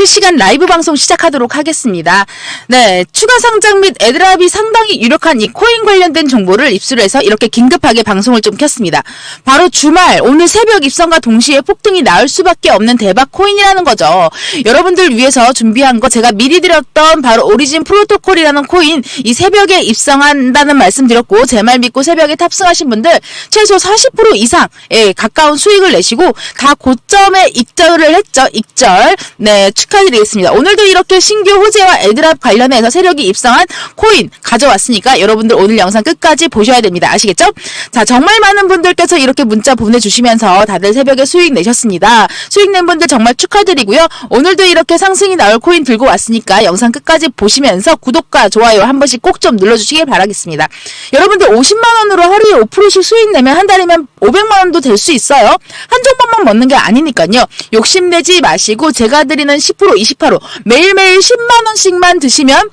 실시간 라이브 방송 시작하도록 하겠습니다. 네, 추가 상장 및 애드랍이 상당히 유력한 이 코인 관련된 정보를 입수를 해서 이렇게 긴급하게 방송을 좀 켰습니다. 바로 주말 오늘 새벽 입성과 동시에 폭등이 나올 수밖에 없는 대박 코인이라는 거죠. 여러분들 위해서 준비한 거 제가 미리 드렸던 바로 오리진 프로토콜이라는 코인 이 새벽에 입성한다는 말씀 드렸고 제 말 믿고 새벽에 탑승하신 분들 최소 40% 이상 에 가까운 수익을 내시고 다 고점에 익절을 했죠. 익절. 네, 축하드리겠습니다. 오늘도 이렇게 신규 호재와 애드랍 관련해서 세력이 입성한 코인 가져왔으니까 여러분들 오늘 영상 끝까지 보셔야 됩니다. 아시겠죠? 자, 정말 많은 분들께서 이렇게 문자 보내주시면서 다들 새벽에 수익 내셨습니다. 수익 낸 분들 정말 축하드리고요. 오늘도 이렇게 상승이 나올 코인 들고 왔으니까 영상 끝까지 보시면서 구독과 좋아요 한 번씩 꼭 좀 눌러주시길 바라겠습니다. 여러분들 50만원으로 하루에 5%씩 수익 내면 한 달이면 500만원도 될 수 있어요. 한 종목만 먹는 게 아니니까요. 욕심내지 마시고 제가 드리는 10% 20%로 매일매일 10만 원씩만 드시면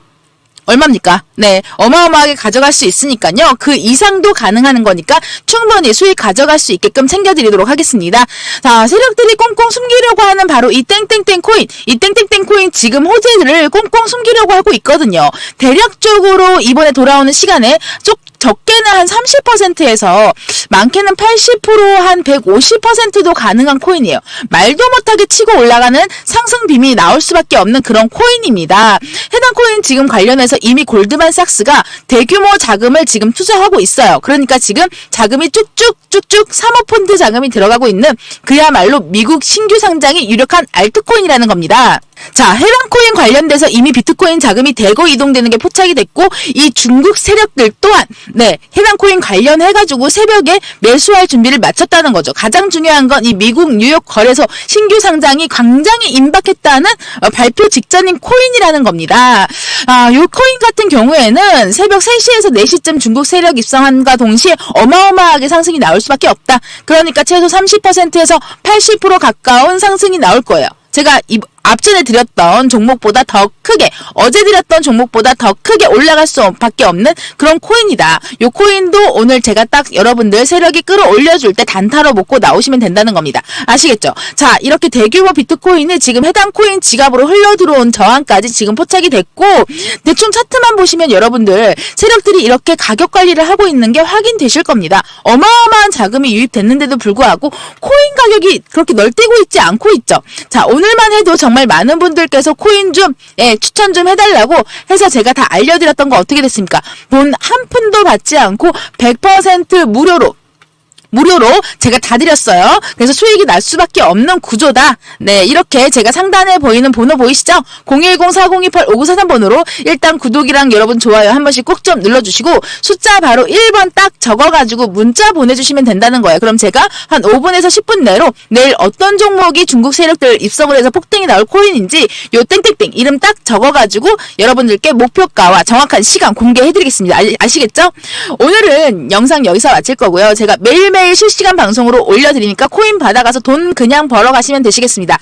얼마입니까? 네, 어마어마하게 가져갈 수 있으니까요. 그 이상도 가능한 거니까 충분히 수익 가져갈 수 있게끔 챙겨드리도록 하겠습니다. 자, 세력들이 꽁꽁 숨기려고 하는 바로 이 땡땡땡 코인, 이 땡땡땡 코인 지금 호재를 꽁꽁 숨기려고 하고 있거든요. 대략적으로 이번에 돌아오는 시간에 쪽 적게는 한 30%에서 많게는 80%한 150%도 가능한 코인이에요. 말도 못하게 치고 올라가는 상승 빔이 나올 수밖에 없는 그런 코인입니다. 해당 코인 지금 관련해서 이미 골드만삭스가 대규모 자금을 지금 투자하고 있어요. 그러니까 지금 자금이 쭉쭉 쭉쭉 사모펀드 자금이 들어가고 있는 그야말로 미국 신규 상장이 유력한 알트코인이라는 겁니다. 자, 해당 코인 관련돼서 이미 비트코인 자금이 대거 이동되는 게 포착이 됐고 이 중국 세력들 또한 네, 해당 코인 관련해 가지고 새벽에 매수할 준비를 마쳤다는 거죠. 가장 중요한 건 이 미국 뉴욕 거래소 신규 상장이 광장에 임박했다는 어, 발표 직전인 코인이라는 겁니다. 아, 요 코인 같은 경우에는 새벽 3시에서 4시쯤 중국 세력 입성한과 동시에 어마어마하게 상승이 나올 수밖에 없다. 그러니까 최소 30%에서 80% 가까운 상승이 나올 거예요. 제가 이, 앞전에 드렸던 종목보다 더 크게 어제 드렸던 종목보다 더 크게 올라갈 수밖에 없는 그런 코인이다. 요 코인도 오늘 제가 딱 여러분들 세력이 끌어올려줄 때 단타로 먹고 나오시면 된다는 겁니다. 아시겠죠? 자 이렇게 대규모 비트코인을 지금 해당 코인 지갑으로 흘러 들어온 저항까지 지금 포착이 됐고 대충 차트만 보시면 여러분들 세력들이 이렇게 가격 관리를 하고 있는 게 확인되실 겁니다. 어마어마한 자금이 유입됐는데도 불구하고 코인 가격이 그렇게 널뛰고 있지 않고 있죠. 자 오늘만 해도 정말 많은 분들께서 코인 좀 예, 추천 좀 해달라고 해서 제가 다 알려드렸던 거 어떻게 됐습니까? 돈 한 푼도 받지 않고 100% 무료로 무료로 제가 다 드렸어요. 그래서 수익이 날 수밖에 없는 구조다. 네, 이렇게 제가 상단에 보이는 번호 보이시죠? 010-4028-5943번으로 일단 구독이랑 여러분 좋아요 한 번씩 꼭 좀 눌러주시고 숫자 바로 1번 딱 적어가지고 문자 보내주시면 된다는 거예요. 그럼 제가 한 5분에서 10분 내로 내일 어떤 종목이 중국 세력들 입성을 해서 폭등이 나올 코인인지 요 땡땡땡 이름 딱 적어가지고 여러분들께 목표가와 정확한 시간 공개해드리겠습니다. 아, 아시겠죠? 오늘은 영상 여기서 마칠 거고요. 제가 매일 매일 실시간 방송으로 올려드리니까 코인 받아가서 돈 그냥 벌어 가시면 되시겠습니다.